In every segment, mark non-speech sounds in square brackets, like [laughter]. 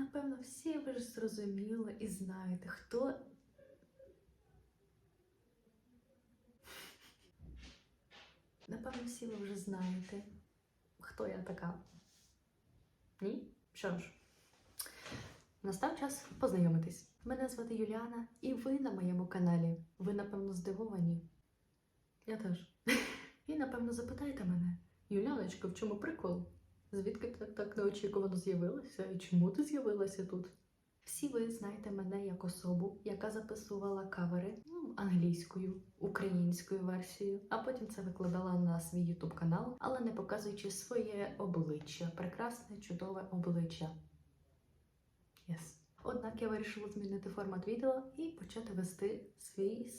Напевно, всі ви ж зрозуміли і знаєте, хто. Напевно, всі ви вже знаєте, хто я така. Ні? Що ж, настав час познайомитись. Мене звати Юліана, і ви на моєму каналі. Ви, напевно, здивовані. Я теж. [laughs] І, напевно, запитаєте мене, Юляночка, в чому прикол? Звідки ти так неочікувано з'явилася? І чому ти з'явилася тут? Всі ви знаєте мене як особу, яка записувала кавери ну, англійською, українською версією, а потім це викладала на свій ютуб канал, але не показуючи своє обличчя, прекрасне, чудове обличчя. Yes. Однак я вирішила змінити формат відео і почати вести свій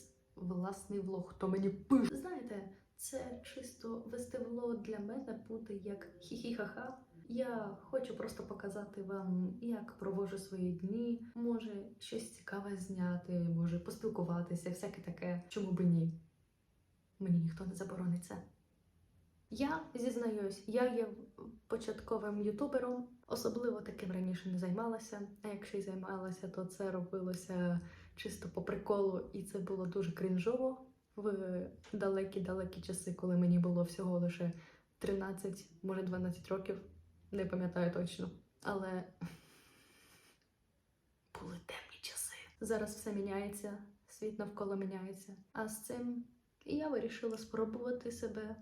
власний влог. Хто мені пише? Знаєте, це чисто вести влог для мене буде як хі-хі-ха-ха. Я хочу просто показати вам, як проводжу свої дні. Може, щось цікаве зняти, може поспілкуватися, всяке таке. Чому би ні? Мені ніхто не заборонить це. Я зізнаюсь, я є початковим ютубером, особливо таким раніше не займалася. А якщо й займалася, то це робилося чисто по приколу, і це було дуже крінжово в далекі-далекі часи, коли мені було всього лише 13, може 12 років, не пам'ятаю точно. Але [laughs] були темні часи. Зараз все міняється, світ навколо міняється. А з цим я вирішила спробувати себе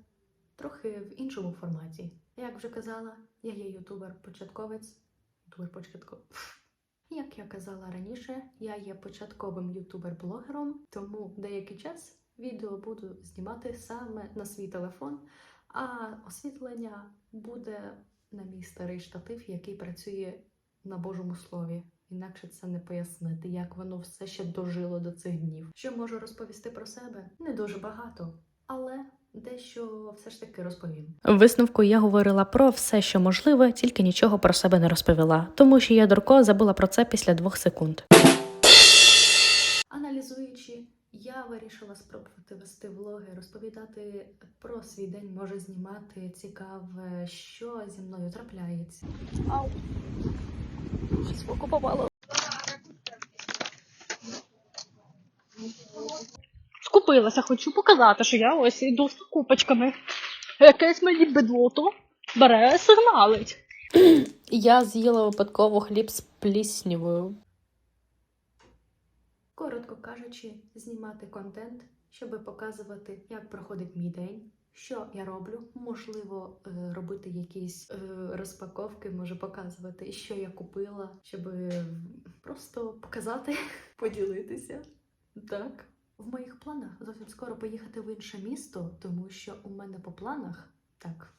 трохи в іншому форматі. Як вже казала, я є ютубер-початковець. Ютубер-початковець. [laughs] Як я казала раніше, я є початковим ютубер-блогером, тому деякий час відео буду знімати саме на свій телефон, а освітлення буде на мій старий штатив, який працює на Божому слові. Інакше це не пояснити, як воно все ще дожило до цих днів. Що можу розповісти про себе? Не дуже багато, але дещо все ж таки розповім. В висновку я говорила про все, що можливе, тільки нічого про себе не розповіла, тому що я Дурко забула про це після двох секунд. Аналізуючи, я вирішила спробувати вести влоги, розповідати про свій день, може знімати цікаве, що зі мною трапляється. Ау. Щось попало. Скупилася, хочу показати, що я ось іду з покупочками. Якесь мені бедлото бере сигналить. [clears throat] Я з'їла випадково хліб з пліснявою. Коротко кажучи, знімати контент, щоб показувати, як проходить мій день, що я роблю. Можливо, е, робити якісь е, розпаковки, може показувати, що я купила, щоб просто показати, [laughs] поділитися. Так. В моїх планах зовсім скоро поїхати в інше місто, тому що у мене по планах так.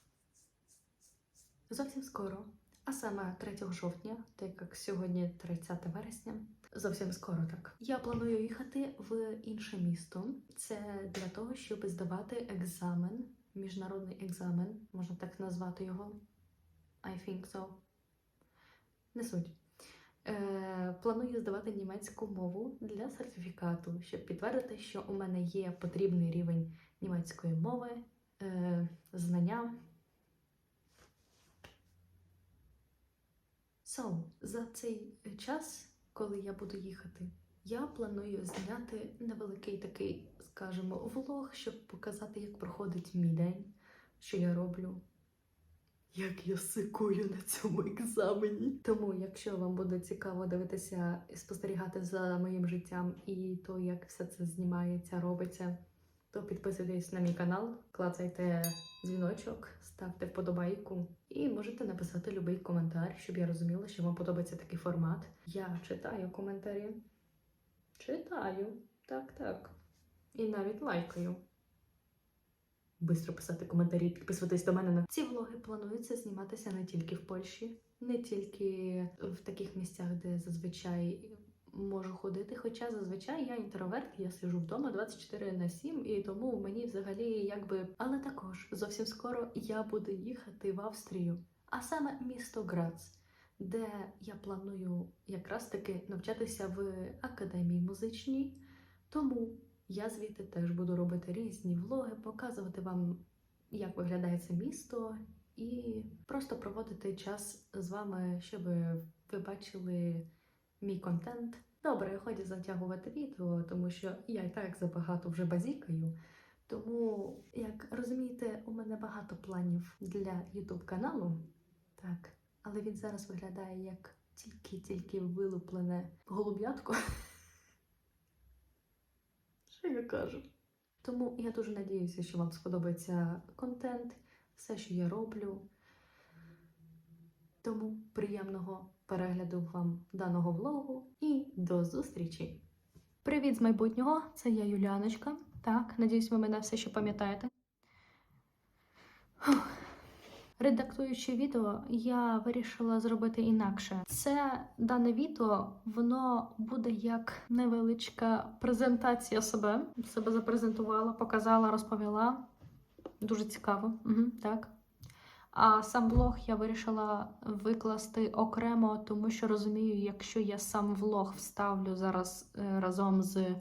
Зовсім скоро, а саме 3 жовтня, так як сьогодні 30 вересня, Зовсім скоро так. Я планую їхати в інше місто. Це для того, щоб здавати екзамен, міжнародний екзамен, можна так назвати його. I think so. Не суть. Е, планую здавати німецьку мову для сертифікату, щоб підтвердити, що у мене є потрібний рівень німецької мови, е, знання. So, за цей час коли я буду їхати. Я планую зняти невеликий такий, скажімо, влог, щоб показати, як проходить мій день, що я роблю, як я сикую на цьому екзамені. Тому, якщо вам буде цікаво дивитися і спостерігати за моїм життям і то, як все це знімається, робиться, то підписуйтесь на мій канал, клацайте дзвіночок, ставте вподобайку і можете написати будь-який коментар, щоб я розуміла, що вам подобається такий формат. Я читаю коментарі. Читаю. Так, так. І навіть лайкаю. Бистро писати коментарі, підписуватись до мене на ці влоги плануються зніматися не тільки в Польщі, не тільки в таких місцях, де зазвичай можу ходити. Хоча зазвичай я інтроверт, я сижу вдома 24 на 7, і тому мені взагалі якби. Але також зовсім скоро я буду їхати в Австрію, а саме місто Грац, де я планую якраз таки навчатися в академії музичній. Тому я звідти теж буду робити різні влоги, показувати вам, як виглядає це місто, і просто проводити час з вами, щоб ви бачили мій контент. Добре, ході затягувати відео, тому що я і так забагато вже базікаю. Тому, як розумієте, у мене багато планів для YouTube каналу. Так, але він зараз виглядає як тільки-тільки вилуплене голуб'ятко. Кажу? Тому я дуже надіюся, що вам сподобається контент, все, що я роблю. Тому приємного перегляду вам даного влогу і до зустрічі! Привіт з майбутнього! Це я Юліаночка. Так, надіюсь, ви мене все ще пам'ятаєте. Редактуючи відео, я вирішила зробити інакше. Це дане відео, воно буде як невеличка презентація себе. Себе запрезентувала, показала, розповіла. Дуже цікаво. Угу, так. А сам блог я вирішила викласти окремо, тому що розумію, якщо я сам влог вставлю зараз е, разом з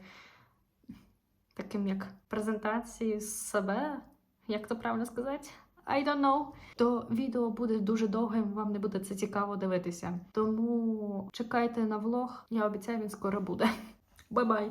таким як презентації себе, як то правильно сказати? I don't know. То відео буде дуже довгим, вам не буде це цікаво дивитися. Тому чекайте на влог. Я обіцяю, він скоро буде. [laughs] Бай-бай!